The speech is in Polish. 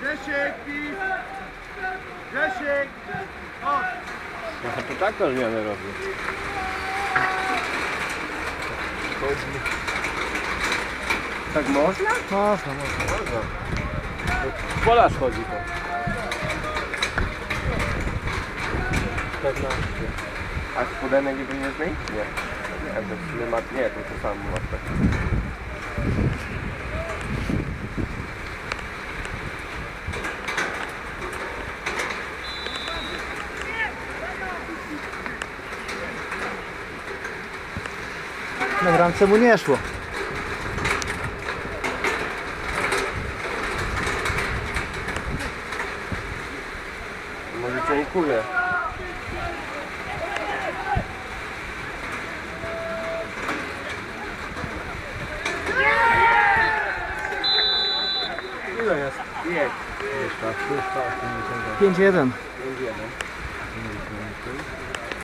Grzesiek, pis! Grzesiek! Chodź! No to tak to zmianę robię. Tak można? Można, można. Można. W pola schodzi to. 15. A spodenek nie zmienić? Nie. Nie, to w sumie ma, nie, to to samo ma Na bramce mu nie szło. Może kule. Ile jest? Jedź. Jeszcze, 300, 80. 5-1. Będziemy.